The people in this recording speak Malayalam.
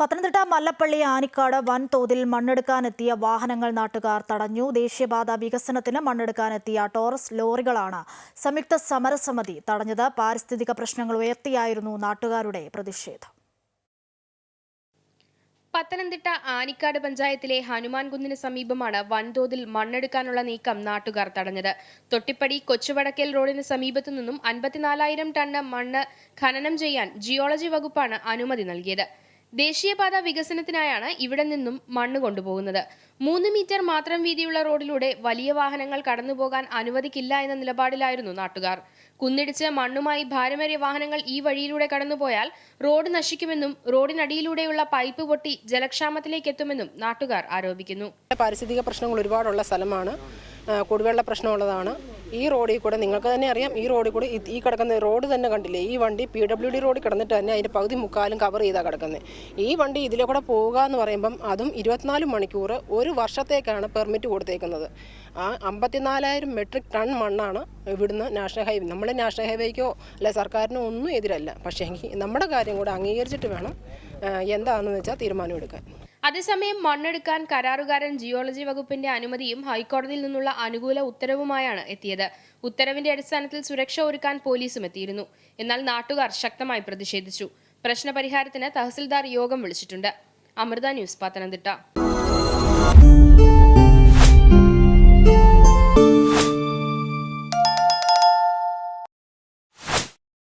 പത്തനംതിട്ട മല്ലപ്പള്ളി ആനിക്കാട് വൻതോതിൽ മണ്ണെടുക്കാനെത്തിയ വാഹനങ്ങൾ നാട്ടുകാർ തടഞ്ഞു. ദേശീയപാത വികസനത്തിന് മണ്ണെടുക്കാനെത്തിയ ടോറസ് ലോറികളാണ് സംയുക്ത സമരസമിതി തടഞ്ഞത്. പാരിസ്ഥിതിക പ്രശ്നങ്ങൾ ഉയർത്തിയായിരുന്നു നാട്ടുകാരുടെ പ്രതിഷേധം. പത്തനംതിട്ട ആനിക്കാട് പഞ്ചായത്തിലെ ഹനുമാൻ കുന്നിന് സമീപമാണ് വൻതോതിൽ മണ്ണെടുക്കാനുള്ള നീക്കം നാട്ടുകാർ തടഞ്ഞത്. തൊട്ടിപ്പടി കൊച്ചുവടക്കൽ റോഡിന് സമീപത്തു നിന്നും അൻപത്തിനാലായിരം ടണ്ണ് മണ്ണ് ഖനനം ചെയ്യാൻ ജിയോളജി വകുപ്പാണ് അനുമതി നൽകിയത്. ദേശീയപാത വികസനത്തിനായാണ് ഇവിടെ നിന്നും മണ്ണ് കൊണ്ടുപോകുന്നത്. മൂന്ന് മീറ്റർ മാത്രം വീതിയുള്ള റോഡിലൂടെ വലിയ വാഹനങ്ങൾ കടന്നുപോകാൻ അനുവദിക്കില്ല എന്ന നിലപാടിലായിരുന്നു നാട്ടുകാർ. കുന്നിടിച്ച് മണ്ണുമായി ഭാരമേറിയ വാഹനങ്ങൾ ഈ വഴിയിലൂടെ കടന്നുപോയാൽ റോഡ് നശിക്കുമെന്നും റോഡിനടിയിലൂടെയുള്ള പൈപ്പ് പൊട്ടി ജലക്ഷാമത്തിലേക്ക് എത്തുമെന്നും നാട്ടുകാർ ആരോപിക്കുന്നു. പാരിസ്ഥിതിക പ്രശ്നങ്ങൾ ഒരുപാടുള്ള സ്ഥലമാണ്. കുടിവെള്ള പ്രശ്നമുള്ളതാണ്. ഈ റോഡിൽ കൂടെ നിങ്ങൾക്ക് തന്നെ അറിയാം ഈ റോഡിൽ കൂടെ ഈ- കിടക്കുന്ന റോഡ് തന്നെ കണ്ടില്ലേ ഈ വണ്ടി പി ഡബ്ല്യു ഡി റോഡിൽ കിടന്നിട്ട് തന്നെ അതിന്റെ പകുതി മുക്കാലും കവർ ചെയ്താണ് കിടക്കുന്നത് ഈ വണ്ടി ഇതിലെ കൂടെ പോവുക എന്ന് പറയുമ്പം അതും ഇരുപത്തിനാല് മണിക്കൂർ ഒരു വർഷത്തേക്കാണ് പെർമിറ്റ് കൊടുത്തേക്കുന്നത്. ആ അമ്പത്തിനാലായിരം മെട്രിക് ടൺ മണ്ണാണ് ഇവിടുന്ന് നാഷണൽ ഹൈവേ നമ്മൾ നാഷണൽ ഹൈവേക്കോ അല്ലെ സർക്കാരിനോ ഒന്നും എതിരല്ല. പക്ഷേ നമ്മുടെ കാര്യം കൂടെ അംഗീകരിച്ചിട്ട് വേണം എന്താണെന്ന് വെച്ചാൽ തീരുമാനമെടുക്കാൻ അതേസമയം മണ്ണെടുക്കാൻ കരാറുകാരൻ ജിയോളജി വകുപ്പിന്റെ അനുമതിയും ഹൈക്കോടതിയിൽ നിന്നുള്ള അനുകൂല ഉത്തരവുമായാണ് എത്തിയത്. ഉത്തരവിന്റെ അടിസ്ഥാനത്തിൽ സുരക്ഷ ഒരുക്കാൻ പോലീസും എത്തിയിരുന്നു. എന്നാൽ നാട്ടുകാർ ശക്തമായി പ്രതിഷേധിച്ചു. പ്രശ്നപരിഹാരത്തിന് തഹസിൽദാർ യോഗം വിളിച്ചിട്ടുണ്ട്. അമൃത ന്യൂസ് പത്തനംതിട്ട.